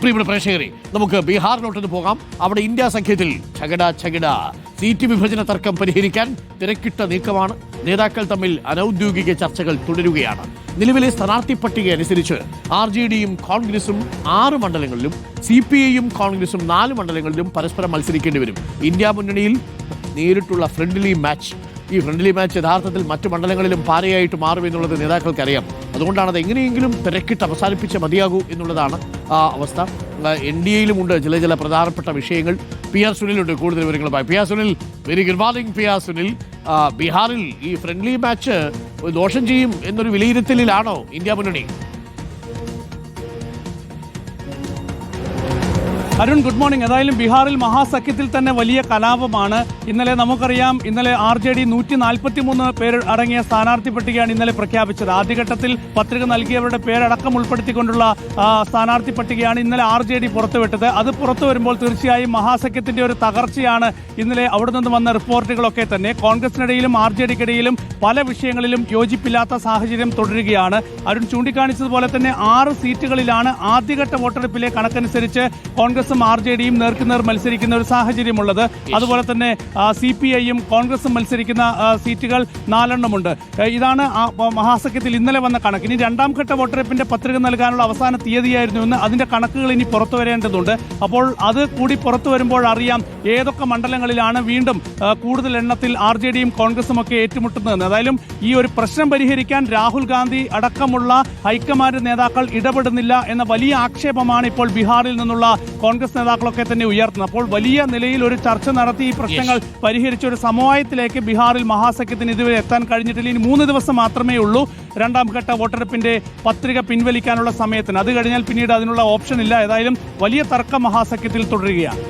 പ്രിയപ്പെട്ട പ്രേക്ഷകരെ നമുക്ക് ബീഹാറിലോട്ടൊന്ന് പോകാം. അവിടെ ഇന്ത്യ സഖ്യത്തിൽ ചകട ചകട സീറ്റ് വിഭജന തർക്കം പരിഹരിക്കാൻ തിരക്കിട്ട നീക്കമാണ്. നേതാക്കൾ തമ്മിൽ അനൌദ്യോഗിക ചർച്ചകൾ തുടരുകയാണ്. നിലവിലെ സ്ഥാനാർത്ഥി പട്ടിക അനുസരിച്ച് ആർ ജെ ഡിയും കോൺഗ്രസും ആറ് മണ്ഡലങ്ങളിലും സി പി ഐയും കോൺഗ്രസും നാല് മണ്ഡലങ്ങളിലും പരസ്പരം മത്സരിക്കേണ്ടി വരും. ഇന്ത്യ മുന്നണിയിൽ നേരിട്ടുള്ള ഫ്രണ്ട്ലി മാച്ച് ഈ ഫ്രണ്ട്ലി മാച്ച് യഥാർത്ഥത്തിൽ മറ്റു മണ്ഡലങ്ങളിലും പാരയായിട്ട് മാറും എന്നുള്ളത് നേതാക്കൾക്കറിയാം. അതുകൊണ്ടാണ് അത് എങ്ങനെയെങ്കിലും തിരക്കിട്ട് അവസാനിപ്പിച്ച് മതിയാകൂ എന്നുള്ളതാണ് ആ അവസ്ഥ. എൻ ഡി എയിലുമുണ്ട് ചില ചില പ്രധാനപ്പെട്ട വിഷയങ്ങൾ. പി ആർ സുനിലുണ്ട് കൂടുതൽ വിവരങ്ങളുമായി. P R Sunil very good morning P R Sunil. ബീഹാറിൽ ഈ ഫ്രണ്ട്ലി മാച്ച് ദോഷം ചെയ്യും എന്നൊരു വിലയിരുത്തലിലാണോ ഇന്ത്യ മുന്നണി? അരുൺ ഗുഡ് മോർണിംഗ് ഏതായാലും ബീഹാറിൽ മഹാസഖ്യത്തിൽ തന്നെ വലിയ കലാപമാണ്. ഇന്നലെ നമുക്കറിയാം ഇന്നലെ ആർ ജെ ഡി നൂറ്റി നാൽപ്പത്തി മൂന്ന് പേര് അടങ്ങിയ സ്ഥാനാർത്ഥി പട്ടികയാണ് ഇന്നലെ പ്രഖ്യാപിച്ചത്. ആദ്യഘട്ടത്തിൽ പത്രിക നൽകിയവരുടെ പേരടക്കം ഉൾപ്പെടുത്തിക്കൊണ്ടുള്ള സ്ഥാനാർത്ഥി പട്ടികയാണ് ഇന്നലെ ആർ ജെ ഡി പുറത്തുവിട്ടത്. അത് പുറത്തു വരുമ്പോൾ തീർച്ചയായും മഹാസഖ്യത്തിന്റെ ഒരു തകർച്ചയാണ് ഇന്നലെ അവിടെ നിന്ന് വന്ന റിപ്പോർട്ടുകളൊക്കെ തന്നെ. കോൺഗ്രസിനിടയിലും ആർ ജെ ഡിക്കിടയിലും പല വിഷയങ്ങളിലും യോജിപ്പില്ലാത്ത സാഹചര്യം തുടരുകയാണ്. അരുൺ ചൂണ്ടിക്കാണിച്ചതുപോലെ തന്നെ ആറ് സീറ്റുകളിലാണ് ആദ്യഘട്ട വോട്ടെടുപ്പിലെ കണക്കനുസരിച്ച് കോൺഗ്രസും ആർ ജെ ഡിയും നേർക്കുനേർ മത്സരിക്കുന്ന ഒരു സാഹചര്യമുള്ളത്. അതുപോലെ തന്നെ സി പി ഐയും കോൺഗ്രസും മത്സരിക്കുന്ന സീറ്റുകൾ നാലെണ്ണമുണ്ട്. ഇതാണ് മഹാസഖ്യത്തിൽ ഇന്നലെ വന്ന കണക്ക്. ഇനി രണ്ടാം ഘട്ട വോട്ടെടുപ്പിന്റെ പത്രിക നൽകാനുള്ള അവസാന തീയതിയായിരുന്നു എന്ന് അതിന്റെ കണക്കുകൾ ഇനി പുറത്തു വരേണ്ടതുണ്ട്. അപ്പോൾ അത് കൂടി പുറത്തു വരുമ്പോൾ അറിയാം ഏതൊക്കെ മണ്ഡലങ്ങളിലാണ് വീണ്ടും കൂടുതൽ എണ്ണത്തിൽ ആർ ജെ ഡിയും കോൺഗ്രസും ഒക്കെ ഏറ്റുമുട്ടുന്നതെന്ന്. ഏതായാലും ഈ ഒരു പ്രശ്നം പരിഹരിക്കാൻ രാഹുൽ ഗാന്ധി അടക്കമുള്ള ഹൈക്കമാൻഡ് നേതാക്കൾ ഇടപെടുന്നില്ല എന്ന വലിയ ആക്ഷേപമാണ് ഇപ്പോൾ ബീഹാറിൽ നിന്നുള്ള കോൺഗ്രസ് നേതാക്കളൊക്കെ തന്നെ ഉയർത്തുന്നത് അപ്പോൾ വലിയ നിലയിൽ ഒരു ചർച്ച നടത്തി ഈ പ്രശ്നങ്ങൾ പരിഹരിച്ച ഒരു സമവായത്തിലേക്ക് ബീഹാറിൽ മഹാസഖ്യത്തിന് ഇതുവരെ എത്താൻ കഴിഞ്ഞിട്ടില്ല. ഇനി മൂന്ന് ദിവസം മാത്രമേ ഉള്ളൂ. രണ്ടാം ഘട്ട വോട്ടെടുപ്പിന്റെ പത്രിക പിൻവലിക്കാനുള്ള സമയത്തിന്. അത് കഴിഞ്ഞാൽ പിന്നീട് അതിനുള്ള ഓപ്ഷൻ ഇല്ല. ഏതായാലും വലിയ തർക്കം മഹാസഖ്യത്തിൽ തുടരുകയാണ്.